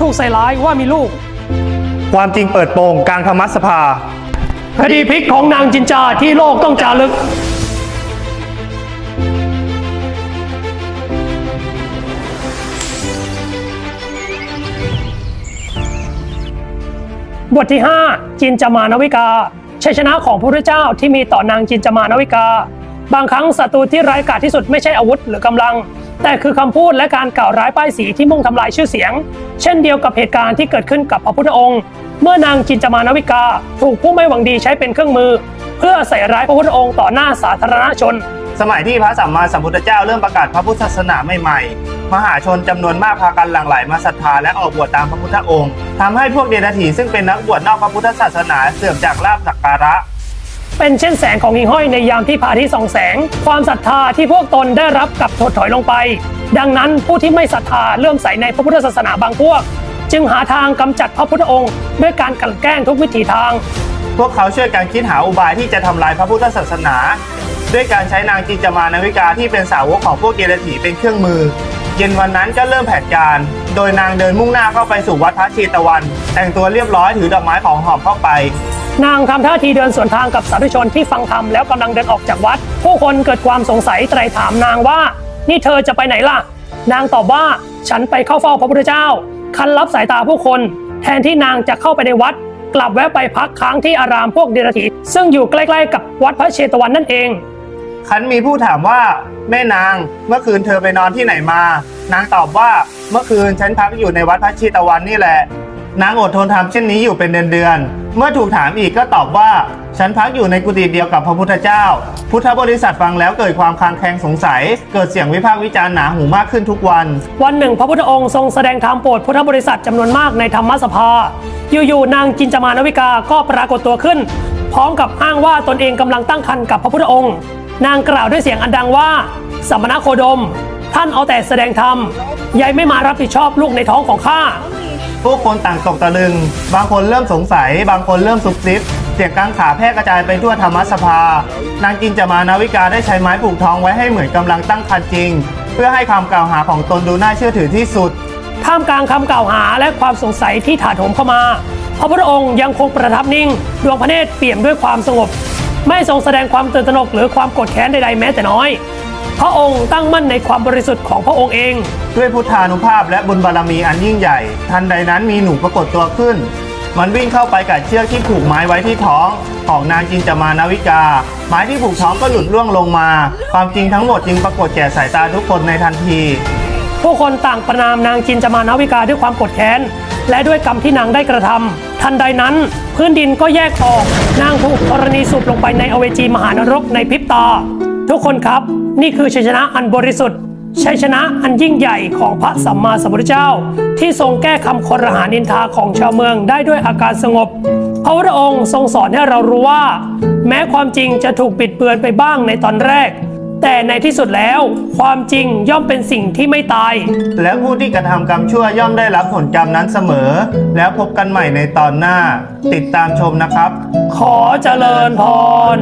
ถูกใส่ร้ายว่ามีลูก ความจริงเปิดโปงกลางธรรมสภา คดีพลิกของนางจินจาที่โลกต้องจารึก บทที่ 5 จินจามานวิกาชัยชนะของพระพุทธเจ้าที่มีต่อนางจินจามานวิกา บางครั้งศัตรูที่ร้ายกาจที่สุดไม่ใช่อาวุธหรือกำลัง แต่คือคำพูดและการกล่าวร้ายป้ายสีที่มุ่งทำลายชื่อเสียง เช่นเดียวกับเหตุการณ์ที่เกิดขึ้นกับพระพุทธองค์ เมื่อนางจินจามานวิกาถูกผู้ไม่หวังดีใช้เป็นเครื่องมือ เพื่อใส่ร้ายพระพุทธองค์ต่อหน้าสาธารณชน สมัยที่พระสัมมาสัมพุทธเจ้าเริ่มประกาศพระพุทธศาสนาใหม่ๆ มหาชนจำนวนมากพากันหลั่งไหลมาศรัทธาและออกบวชตามพระพุทธองค์ทำให้พวกเดรัจฉีซึ่งเป็นนักบวชนอกพระพุทธศาสนาเสื่อมจากลาภสักการะ เป็นเช่นแสงของหิ่งห้อยในยามที่พระอาทิตย์ส่องแสง ความศรัทธาที่พวกตนได้รับกับถดถอยลงไป ดังนั้นผู้ที่ไม่ศรัทธาเลื่อมใสในพระพุทธศาสนาบางพวก จึงหาทางกำจัดพระพุทธองค์ ด้วยการกลั่นแกล้งทุกวิถีทาง พวกเขาช่วยกันคิดหาอุบายที่จะทำลายพระพุทธศาสนา ด้วยการใช้นางจิจามานวิกาที่เป็นสาวกของพวกเดรัจฉีเป็นเครื่องมือ เย็นวันนั้นก็เริ่มแผนการ โดยนางเดินมุ่งหน้าเข้าไปสู่วัดพระชีตะวัน แต่งตัวเรียบร้อยถือดอกไม้ของหอมเข้าไป นางทำท่าทีเดินสวนทางกับสาธุชนที่ฟังธรรมแล้วกำลังเดินออกจากวัด ผู้คนเกิดความสงสัยไตรถามนางว่า นี่เธอจะไปไหนล่ะ นางตอบว่าฉันไปเข้าเฝ้าพระพุทธเจ้า คันรับสายตาผู้คน แทนที่นางจะเข้าไปในวัด กลับแวะไปพักค้างที่อารามพวกเดรัจฉีซึ่งอยู่ใกล้ๆกับวัดพระเชตวันนั่นเอง คันมีผู้ถามว่าแม่นางเมื่อคืนเธอไปนอนที่ไหนมา นางตอบว่าเมื่อคืนฉันพักอยู่ในวัดพระเชตวันนี่แหละ นางอดทนทำเช่นนี้อยู่เป็นเดือนๆ เมื่อถูกถามอีกก็ตอบว่า ฉันพักอยู่ในกุฏิเดียวกับพระพุทธเจ้า พุทธบริษัทฟังแล้วเกิดความคลางแคลงสงสัย เกิดเสียงวิพากษ์วิจารณ์หนาหูมากขึ้นทุกวัน วันหนึ่งพระพุทธองค์ทรงแสดงธรรมโปรดพุทธบริษัทจำนวนมากในธรรมสภา อยู่ๆนางจินจามานวิกาก็ปรากฏตัวขึ้น พร้อมกับอ้างว่าตนเองกำลังตั้งครรภ์กับพระพุทธองค์ นางกล่าวด้วยเสียงอันดังว่าสมณโคดม ท่านเอาแต่แสดงธรรมยายไม่มารับผิดชอบลูกในท้องของข้า ผู้คนต่างตกตะลึง บางคนเริ่มสงสัย บางคนเริ่มซุบซิบ เสียงกังขาแพร่กระจายไปทั่วธรรมสภา นางจินจามานาวิกาได้ใช้ไม้ผูกท้องไว้ให้เหมือนกำลังตั้งครรภ์จริง เพื่อให้คำกล่าวหาของตนดูน่าเชื่อถือที่สุด ท่ามกลางคำกล่าวหาและความสงสัยที่ถาโถมเข้ามา พระพุทธองค์ยังคงประทับนิ่ง ดวงพระเนตรเปี่ยมด้วยความสงบ ไม่ทรงแสดงความตื่นตระหนกหรือความโกรธแค้นใดๆแม้แต่น้อย พระองค์ตั้งมั่นในความบริสุทธิ์ของพระองค์เอง ด้วยพุทธานุภาพและบุญบารมีอันยิ่งใหญ่ ทันใดนั้นมีหนูปรากฏตัวขึ้น มันวิ่งเข้าไปกัดเชือกที่ผูกไม้ไว้ที่ท้อง ของนางจินจามานาวิกา ไม้ที่ผูกท้องก็หลุดร่วงลงมา ความจริงทั้งหมดจึงปรากฏแก่สายตาทุกคนในทันที ผู้คนต่างประนามนางจินจามานาวิกาด้วยความโกรธแค้นและด้วยกรรมที่นางได้กระทำทันใดนั้นพื้นดินก็แยกออกนางถูกธรณีสูบลงไปในอเวจีมหานรกในพริบตา ทุกคนครับนี่คือชัยชนะอันบริสุทธิ์ชัยชนะอันยิ่งใหญ่ของพระสัมมาสัมพุทธเจ้า ที่ทรงแก้คำคอรหานินทาของชาวเมืองได้ด้วยอาการสงบ พระพุทธองค์ทรงสอนให้เรารู้ว่า แม้ความจริงจะถูกปิดเบือนไปบ้างในตอนแรก แต่ในที่สุดแล้ว ความจริงย่อมเป็นสิ่งที่ไม่ตาย และผู้ที่กระทำกรรมชั่วย่อมได้รับผลกรรมนั้นเสมอ แล้วพบกันใหม่ในตอนหน้า ติดตามชมนะครับ ขอเจริญพร